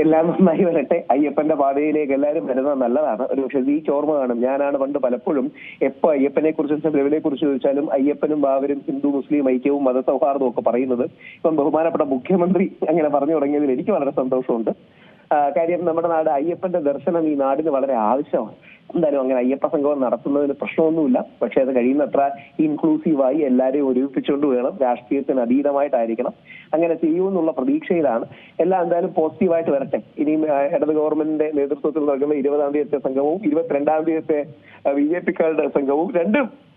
എല്ലാം നന്നായി വരട്ടെ. അയ്യപ്പന്റെ പാതയിലേക്ക് എല്ലാവരും വരുന്നത് നല്ലതാണ്. ഒരു പക്ഷെ ഈ ചോർമ്മ കാണും. ഞാനാണ് പണ്ട് പലപ്പോഴും എപ്പോ അയ്യപ്പനെ കുറിച്ചും ശബരിമലയെ കുറിച്ച് ചോദിച്ചാലും അയ്യപ്പനും ബാബരും ഹിന്ദു മുസ്ലിം ഐക്യവും മതസൗഹാർദ്ദവും ഒക്കെ പറയുന്നത് ഇപ്പം ബഹുമാനപ്പെട്ട മുഖ്യമന്ത്രി അങ്ങനെ പറഞ്ഞു തുടങ്ങിയതിൽ എനിക്ക് വളരെ സന്തോഷമുണ്ട്. കാര്യം നമ്മുടെ നാട് അയ്യപ്പന്റെ ദർശനം ഈ നാടിന് വളരെ ആവശ്യമാണ്. എന്തായാലും അങ്ങനെ അയ്യപ്പ സംഗമം നടത്തുന്നതിന് പ്രശ്നമൊന്നുമില്ല. പക്ഷെ അത് കഴിയുന്നത്ര ഇൻക്ലൂസീവായി എല്ലാവരെയും ഒരുമിപ്പിച്ചുകൊണ്ട് വേണം. രാഷ്ട്രീയത്തിന് അതീതമായിട്ടായിരിക്കണം. അങ്ങനെ ചെയ്യുമെന്നുള്ള പ്രതീക്ഷയിലാണ്. എല്ലാം എന്തായാലും പോസിറ്റീവായിട്ട് വരട്ടെ. ഇനി ഇടത് ഗവൺമെന്റിന്റെ നേതൃത്വത്തിൽ നടക്കുന്ന ഇരുപതാം തീയതിയത്തെ സംഘവും ഇരുപത്തിരണ്ടാം തീയതിയത്തെ ബി ജെ പിക്കാരുടെ സംഘവും രണ്ടും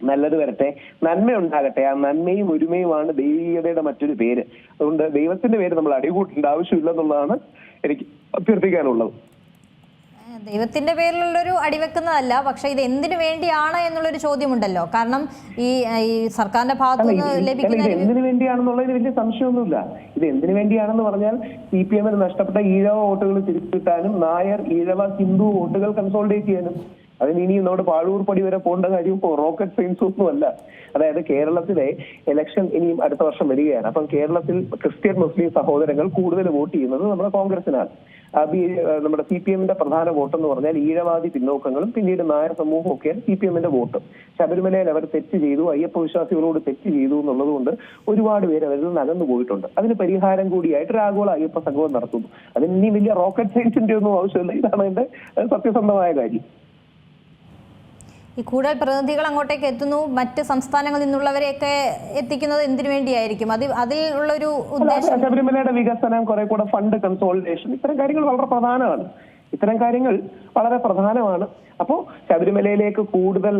നല്ലത് വരട്ടെ. നന്മ ഉണ്ടാകട്ടെ ആ നന്മയും ഒരുമയുമാണ് ദൈവീകതയുടെ മറ്റൊരു പേര്. അതുകൊണ്ട് ദൈവത്തിന്റെ പേര് നമ്മൾ അടികൂട്ടേണ്ട ആവശ്യമില്ല എന്നുള്ളതാണ് എനിക്ക് അഭ്യർത്ഥിക്കാനുള്ളത്. ദൈവത്തിന്റെ പേരിലുള്ളൊരു അടിവെക്കുന്നതല്ല പക്ഷെ ഇത് എന്തിനു വേണ്ടിയാണ് എന്നുള്ളൊരു ചോദ്യമുണ്ടല്ലോ. കാരണം ഈ ഈ സർക്കാരിന്റെ ഭാഗത്തു നിന്ന് ലഭിക്കുന്ന എന്തിനു വേണ്ടിയാണെന്നുള്ളതിന് വലിയ സംശയമൊന്നുമില്ല. ഇത് എന്തിനു വേണ്ടിയാണെന്ന് പറഞ്ഞാൽ സി പി എമ്മിന് നഷ്ടപ്പെട്ട ഈഴവ വോട്ടുകൾ തിരിച്ചു കിട്ടാനും നായർ ഈഴവ ഹിന്ദു വോട്ടുകൾ കൺസോൾഡേറ്റ് ചെയ്യാനും അതിന് ഇനി നമ്മുടെ പാഴൂർ പടി വരെ പോകേണ്ട കാര്യം റോക്കറ്റ് സയൻസ് ഒന്നും അല്ല. അതായത് കേരളത്തിലെ ഇലക്ഷൻ ഇനിയും അടുത്ത വർഷം വരികയാണ്. അപ്പം കേരളത്തിൽ ക്രിസ്ത്യൻ മുസ്ലിം സഹോദരങ്ങൾ കൂടുതൽ വോട്ട് ചെയ്യുന്നത് നമ്മുടെ കോൺഗ്രസിനാണ് നമ്മുടെ സി പി എമ്മിന്റെ പ്രധാന വോട്ട് എന്ന് പറഞ്ഞാൽ ഈഴവാദി പിന്നോക്കങ്ങളും പിന്നീട് നായർ സമൂഹവും ഒക്കെയാണ് സി പി എമ്മിന്റെ വോട്ട്. ശബരിമലയിൽ അവർ തെറ്റ് ചെയ്തു അയ്യപ്പ വിശ്വാസികളോട് തെറ്റ് ചെയ്തു എന്നുള്ളത് കൊണ്ട് ഒരുപാട് പേര് അവരിൽ നിന്ന് പോയിട്ടുണ്ട്. അതിന് പരിഹാരം കൂടിയായിട്ട് ഒരു ആഗോള അയ്യപ്പ സംഘവും നടത്തുന്നു. അതിന് ഇനി വലിയ റോക്കറ്റ് സയൻസിന്റെ ഒന്നും ആവശ്യമില്ല. ഇതാണ് എന്റെ സത്യസന്ധമായ കാര്യം. ഈ കൂടുതൽ പ്രതിനിധികൾ അങ്ങോട്ടേക്ക് എത്തുന്നു മറ്റ് സംസ്ഥാനങ്ങളിൽ നിന്നുള്ളവരെയൊക്കെ എത്തിക്കുന്നത് എന്തിനു വേണ്ടിയായിരിക്കും? അത് അതിൽ ഉള്ളൊരു ഉദ്ദേശം ശബരിമലയുടെ വികസനം കുറെ കൂടെ ഫണ്ട് കൺസോളിഡേഷൻ ഇത്തരം കാര്യങ്ങൾ വളരെ പ്രധാനമാണ്. ഇത്തരം കാര്യങ്ങൾ വളരെ പ്രധാനമാണ്. അപ്പോ ശബരിമലയിലേക്ക് കൂടുതൽ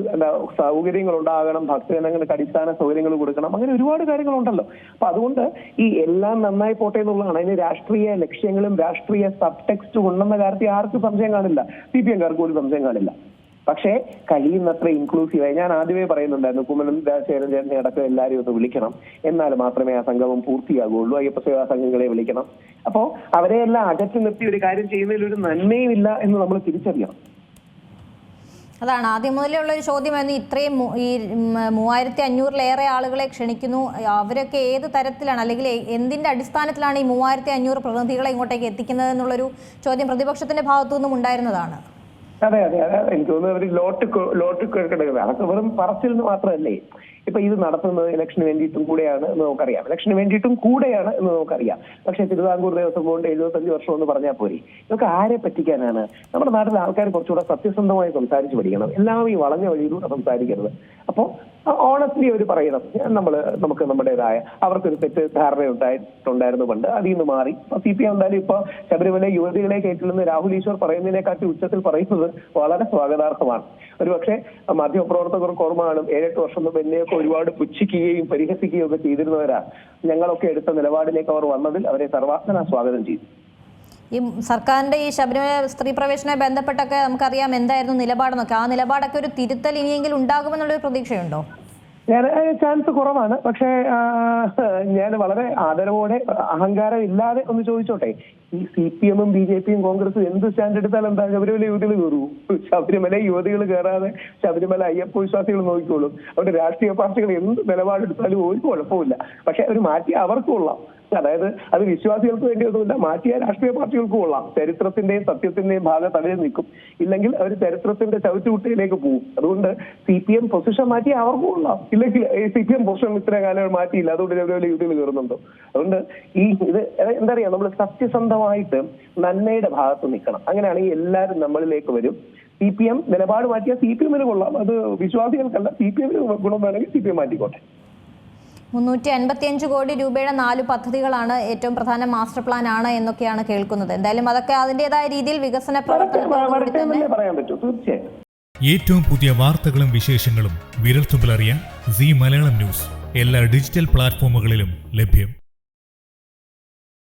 സൗകര്യങ്ങൾ ഉണ്ടാകണം ഭക്തജനങ്ങൾക്ക് അടിസ്ഥാന സൗകര്യങ്ങൾ കൊടുക്കണം അങ്ങനെ ഒരുപാട് കാര്യങ്ങളുണ്ടല്ലോ. അപ്പൊ അതുകൊണ്ട് ഈ എല്ലാം നന്നായി പോട്ടെ എന്നുള്ളതാണ്. അതിന് രാഷ്ട്രീയ ലക്ഷ്യങ്ങളും രാഷ്ട്രീയ സബ് ടെക്സ്റ്റ് ഉണ്ടെന്ന കാര്യത്തിൽ ആർക്കും സംശയം കാണില്ല. സി പി എംകാർക്ക് ഒരു സംശയം കാണില്ല. പക്ഷേ കഴിയുന്നത്ര ഇൻക്ലൂസീവായി ഞാൻ ആദ്യമേ പറയുന്നുണ്ടായിരുന്നു കുമ്മനം രാജശേഖരൻ ചേട്ടനെ അടക്കം എല്ലാവരും ഒന്ന് വിളിക്കണം. എന്നാൽ മാത്രമേ ആ സംഗമം പൂർത്തിയാകുള്ളൂ അയ്യപ്പ സേവാ സംഘങ്ങളെ വിളിക്കണം. അപ്പോ അവരെ എല്ലാം അകറ്റി നിർത്തി ഒരു കാര്യം ചെയ്യുന്നതിൽ ഒരു നന്മയും ഇല്ല എന്ന് നമ്മൾ തിരിച്ചറിയണം. അതാണ്. ആദ്യം മുതലേ ഉള്ള ഒരു ചോദ്യമായിരുന്നു ഇത്രയും ഈ മൂവായിരത്തി അഞ്ഞൂറിലേറെ ആളുകളെ ക്ഷണിക്കുന്നു. അവരൊക്കെ ഏത് തരത്തിലാണ്? അല്ലെങ്കിൽ എന്തിന്റെ അടിസ്ഥാനത്തിലാണ് ഈ മൂവായിരത്തി അഞ്ഞൂറ് പ്രതിനിധികളെ ഇങ്ങോട്ടേക്ക് എത്തിക്കുന്നത് എന്നുള്ളൊരു ചോദ്യം പ്രതിപക്ഷത്തിന്റെ ഭാഗത്തു നിന്നും ഉണ്ടായിരുന്നതാണ്. അതെ അതെ അതെ. എനിക്ക് തോന്നുന്നു അവർ ലോട്ട് ലോട്ട് കിടക്കുന്നത് അതൊക്കെ വെറും പറച്ചിൽ എന്ന് മാത്രമല്ലേ. ഇപ്പൊ ഇത് നടത്തുന്നത് ഇലക്ഷന് വേണ്ടിയിട്ടും കൂടെയാണ് എന്ന് നമുക്കറിയാം. ഇലക്ഷന് വേണ്ടിയിട്ടും കൂടെയാണ് എന്ന് നമുക്കറിയാം. പക്ഷെ തിരുവിതാംകൂർ ദേവസ്വം ബോർഡ് എഴുപത്തഞ്ച് വർഷം എന്ന് പറഞ്ഞാൽ പോരെ. ഇതൊക്കെ ആരെ പറ്റിക്കാനാണ്? നമ്മുടെ നാട്ടിലെ ആൾക്കാർ കുറച്ചുകൂടെ സത്യസന്ധമായി സംസാരിച്ചു പഠിക്കണം. എല്ലാം ഈ വളഞ്ഞ വഴിയിലൂടെ സംസാരിക്കരുത്. അപ്പോ ഓണസ്റ്റ്ലി അവർ പറയണം. നമ്മൾ നമുക്ക് നമ്മുടേതായ അവർക്കൊരു തെറ്റ് ധാരണ ഉണ്ടായിട്ടുണ്ടായിരുന്നു പണ്ട് അതിൽ നിന്ന് മാറി. സി പി എം എന്തായാലും ഇപ്പൊ ശബരിമല യുവതികളെ കേട്ടില്ലെന്ന് രാഹുൽ ഈശ്വർ പറയുന്നതിനെക്കാട്ടി ഉച്ചത്തിൽ പറയുന്നത് വളരെ സ്വാഗതാർഹമാണ്. ഒരുപക്ഷെ മാധ്യമപ്രവർത്തകർക്ക് ഓർമ്മ ഏഴെട്ട് വർഷം മുമ്പ് എന്നെയൊക്കെ ഒരുപാട് പുച്ഛിക്കുകയും പരിഹസിക്കുകയും ഒക്കെ ചെയ്തിരുന്നവരാ. ഞങ്ങളൊക്കെ എടുത്ത നിലപാടിലേക്ക് അവർ വന്നതിൽ അവരെ സർവാത്മന സ്വാഗതം ചെയ്തു. ഈ സർക്കാരിന്റെ ഈ ശബരിമല സ്ത്രീ പ്രവേശനവുമായി ബന്ധപ്പെട്ടൊക്കെ നമുക്കറിയാം എന്തായിരുന്നു നിലപാടെന്നൊക്കെ. ആ നിലപാടൊക്കെ ഒരു തിരുത്തൽ ഇനിയെങ്കിലും ഉണ്ടാകുമെന്നുള്ളൊരു പ്രതീക്ഷയുണ്ടോ? ഞാൻ ചാൻസ് കുറവാണ്. പക്ഷേ ഞാൻ വളരെ ആദരവോടെ അഹങ്കാരം ഇല്ലാതെ ഒന്ന് ചോദിച്ചോട്ടെ. ഈ സി പി എമ്മും ബി ജെ പിയും കോൺഗ്രസും എന്ത് സ്റ്റാൻഡ് എടുത്താൽ എന്താ ശബരിമല യുവതികൾ കയറൂ? ശബരിമല യുവതികൾ കയറാതെ ശബരിമല അയ്യപ്പ വിശ്വാസികൾ നോക്കിക്കോളും. അവരുടെ രാഷ്ട്രീയ പാർട്ടികൾ എന്ത് നിലപാടെടുത്താലും ഒരു കുഴപ്പമില്ല പക്ഷെ അവർ മാറ്റി അവർക്കും അതായത് അത് വിശ്വാസികൾക്ക് വേണ്ടിയൊന്നുമില്ല മാറ്റിയ രാഷ്ട്രീയ പാർട്ടികൾക്ക് കൊള്ളാം. ചരിത്രത്തിന്റെയും സത്യത്തിന്റെയും ഭാഗം അവർ നിൽക്കും. ഇല്ലെങ്കിൽ അവർ ചരിത്രത്തിന്റെ ചവിറ്റുകുട്ടയിലേക്ക് പോകും അതുകൊണ്ട് സി പി എം പൊസിഷൻ മാറ്റി അവർക്ക് കൊള്ളാം. ഇല്ലെങ്കിൽ സി പി എം പൊസിഷൻ ഇത്ര കാലം മാറ്റിയില്ല. അതുകൊണ്ട് ചെറിയ യുദ്ധത്തിൽ കയറുന്നുണ്ടോ. അതുകൊണ്ട് ഈ ഇത് എന്താ പറയാ നമ്മൾ സത്യസന്ധമായിട്ട് നന്മയുടെ ഭാഗത്ത് നിൽക്കണം. അങ്ങനെയാണെങ്കിൽ എല്ലാവരും നമ്മളിലേക്ക് വരും. സി പി എം നിലപാട് മാറ്റിയാൽ സി പി എമ്മിന് കൊള്ളാം. അത് വിശ്വാസികൾക്കല്ല സി പി എമ്മിന് ഗുണം വേണമെങ്കിൽ സി പി എം മാറ്റിക്കോട്ടെ. മുന്നൂറ്റി അൻപത്തിയഞ്ച് കോടി രൂപയുടെ നാല് പദ്ധതികളാണ് ഏറ്റവും പ്രധാന മാസ്റ്റർ പ്ലാൻ ആണ് എന്നൊക്കെയാണ് കേൾക്കുന്നത്. എന്തായാലും അതൊക്കെ അതിന്റെതായ രീതിയിൽ വികസന പ്രവർത്തനത്തോടുകൂടി തന്നെ പറയാൻ പറ്റൂ. തീർച്ചയായും. ഏറ്റവും പുതിയ വാർത്തകളും വിശേഷങ്ങളും വിരൽത്തുമ്പിലറിയാൻ സി മലയാളം ന്യൂസ്. എല്ലാ ഡിജിറ്റൽ പ്ലാറ്റ്ഫോമുകളിലും ലഭ്യം.